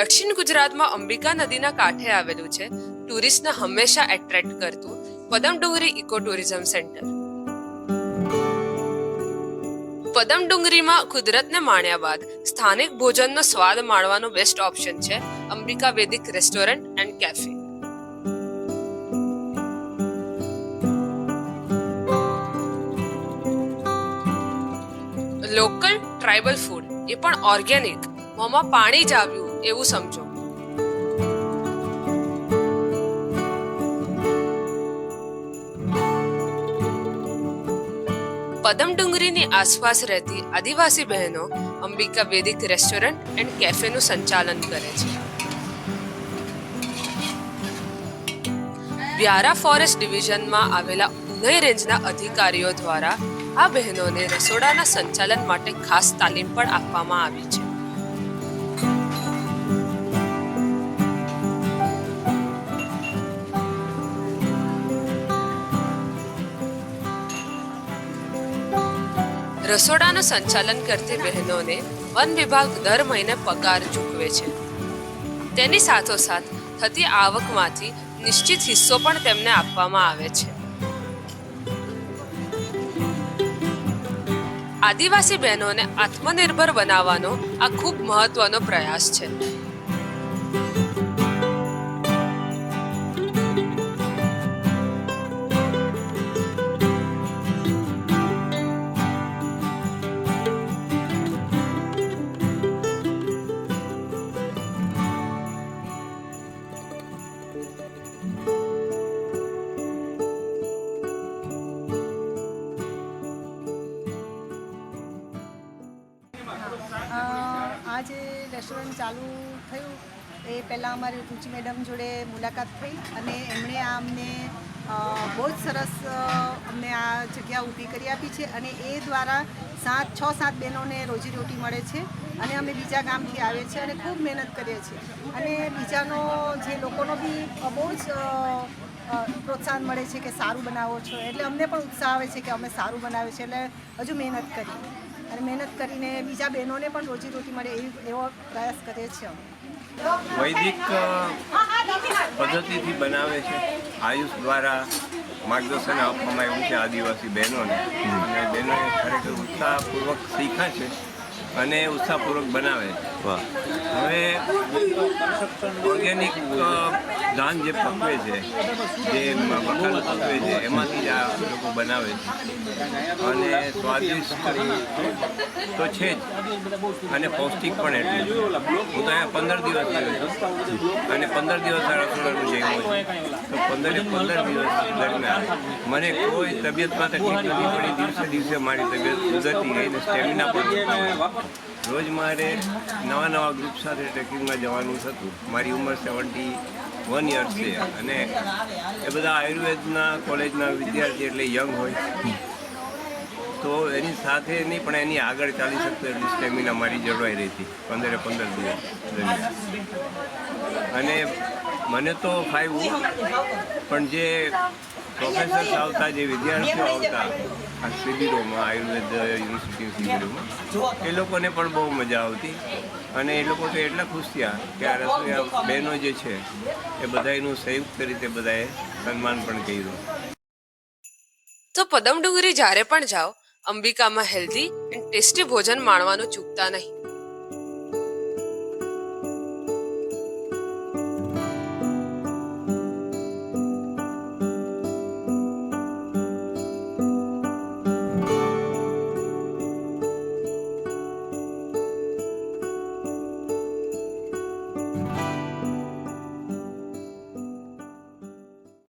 દક્ષિણ ગુજરાતમાં અંબિકા નદીના કાંઠે આવેલું છે. ટુરિસ્ટને હંમેશા એટ્રેક્ટ કરતું પદમડુંગરી ઇકો ટુરિઝમ સેન્ટર. પદમડુંગરીમાં કુદરતને માણ્યા બાદ સ્થાનિક ભોજનનો સ્વાદ માણવાનો બેસ્ટ ઓપ્શન છે Ambika Vedic restaurant and cafe local tribal food એ પણ ઓર્ગેનિક મોંમાં પાણી જ આવ્યું. એવું સમજો. પદમ ડુંગરીની આસપાસ રહેતી આદિવાસી બહેનો અંબિકા વેદિક રેસ્ટોરન્ટ એન્ડ કેફેનું સંચાલન કરે છે. વ્યારા ફોરેસ્ટ ડિવિઝનમાં આવેલા ઉનઈ રેન્જના અધિકારીઓ દ્વારા આ બહેનોને રસોડાના સંચાલન માટે ખાસ તાલીમ પણ આપવામાં આવી છે. રસોડાનું સંચાલન કરતી બહેનોને વન વિભાગ દર મહિને પગાર ચૂકવે છે. તેની સાથોસાથ થતી આવકમાંથી નિશ્ચિત હિસ્સો પણ તેમને આપવામાં આવે છે. આદિવાસી બહેનોને આત્મનિર્ભર બનાવવાનો આ ખૂબ મહત્વનો પ્રયાસ છે. આ જે રેસ્ટોરન્ટ ચાલુ થયું, એ પહેલાં અમારી રુચિ મેડમ જોડે મુલાકાત થઈ અને એમણે આ અમને બહુ જ સરસ અમને આ જગ્યા ઊભી કરી આપી છે અને એ દ્વારા સાત, છ, સાત બહેનોને રોજીરોટી મળે છે અને અમે બીજા ગામથી આવીએ છીએ અને ખૂબ મહેનત કરીએ છીએ. અને બીજાનો જે લોકોનો બી બહુ જ પ્રોત્સાહન મળે છે કે સારું બનાવો છો. એટલે અમને પણ ઉત્સાહ આવે છે કે અમે સારું બનાવીએ છીએ એટલે હજુ મહેનત કરી અને મહેનત કરીને બીજા બહેનોને પણ રોજીરોટી મળે એવી એવો પ્રયાસ કરીએ છીએ વૈદિક પદ્ધતિથી બનાવે છે. આયુષ દ્વારા માર્ગદર્શન આપવામાં આવ્યું છે આદિવાસી બહેનોને. અને બહેનોએ ખરેખર ઉત્સાહપૂર્વક શીખા છે અને ઉત્સાહપૂર્વક બનાવે છે. હવે ઓર્ગેનિક ધાન જે પકવે છે, જે મકાન પકવે છે, એમાંથી જ આ લોકો બનાવે છે. અને સ્વાદિષ્ટ તો છે જ, અને પૌષ્ટિક પણ એટલું હું તો અહીંયા પંદર દિવસ રહ્યો છું. અને પંદર દિવસ આ રસોડાનું જમ્યું તો પંદરે પંદર દિવસ દરમિયાન મને કોઈ તબિયતમાં તકલીફ નથી પડી. દિવસે દિવસે મારી તબિયત સુધરતી ગઈ અને સ્ટેમિના પણ રોજ મારે નવા નવા ગ્રુપ સાથે ટ્રેકિંગમાં જવાનું થતું મારી ઉંમર સેવન્ટી વન યર્સ છે. અને એ બધા આયુર્વેદના કોલેજના વિદ્યાર્થી એટલે યંગ હોય. તો એની સાથે નહીં પણ એની આગળ ચાલી શકતો એટલી સ્ટેમિના મારી જળવાઈ રહી હતી પંદરે પંદર દિવસ અને મને તો ફાવ્યું પણ જે પ્રોફેસર્સ આવતા, જે વિદ્યાર્થીઓ આવતા, આ શિબિરોમાં, આયુર્વેદ યુનિવર્સિટી શિબિરોમાં, એ લોકોને પણ બહુ મજા આવતી. અને એ લોકો તો એટલા ખુશ થયા કે આ રસોઈયા બહેનો જે છે, એ બધાનું સંયુક્ત રીતે બધાએ સન્માન પણ કર્યું. તો પદમડુંગરી જ્યારે પણ જાઓ, અંબિકામાં હેલ્ધી એન્ડ ટેસ્ટી ભોજન માણવાનું ચૂકતા નહીં.